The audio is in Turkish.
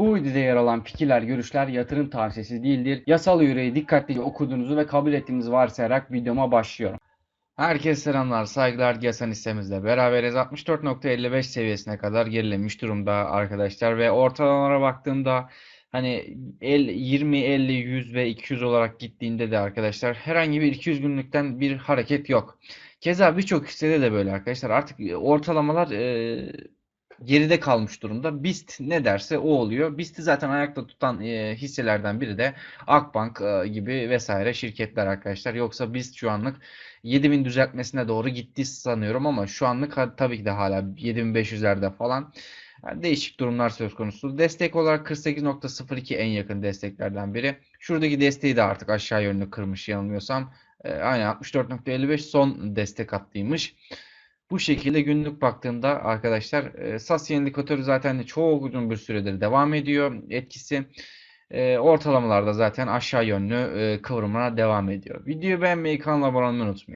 Bu videoda yer alan fikirler, görüşler yatırım tavsiyesi değildir. Yasal yüreği dikkatlice okuduğunuzu ve kabul ettiğinizi varsayarak videoma başlıyorum. Herkese selamlar, saygılar. Giyasan hissemizle beraberiz. 64.55 seviyesine kadar gerilemiş durumda arkadaşlar ve ortalamalara baktığımda hani el 20, 50, 100 ve 200 olarak gittiğinde de arkadaşlar herhangi bir 200 günlükten bir hareket yok. Keza birçok hissede de böyle arkadaşlar. Artık ortalamalar e, geride kalmış durumda. BIST ne derse o oluyor. BIST'i zaten ayakta tutan e, hisselerden biri de Akbank e, gibi vesaire şirketler arkadaşlar. Yoksa BIST şu anlık 7000 düzeltmesine doğru gitti sanıyorum ama şu anlık tabii ki de hala 7500'lerde falan. Yani değişik durumlar söz konusu. Destek olarak 48.02 en yakın desteklerden biri. Şuradaki desteği de artık aşağı yönlü kırmış yanılmıyorsam. E, aynen 64.55 son destek hattıymış. Bu şekilde günlük baktığımda arkadaşlar e, SAS indikatörü zaten çok uzun bir süredir devam ediyor etkisi. E, ortalamalarda zaten aşağı yönlü e, kıvrımına devam ediyor. Videoyu beğenmeyi, kanala abone olmayı unutmayın.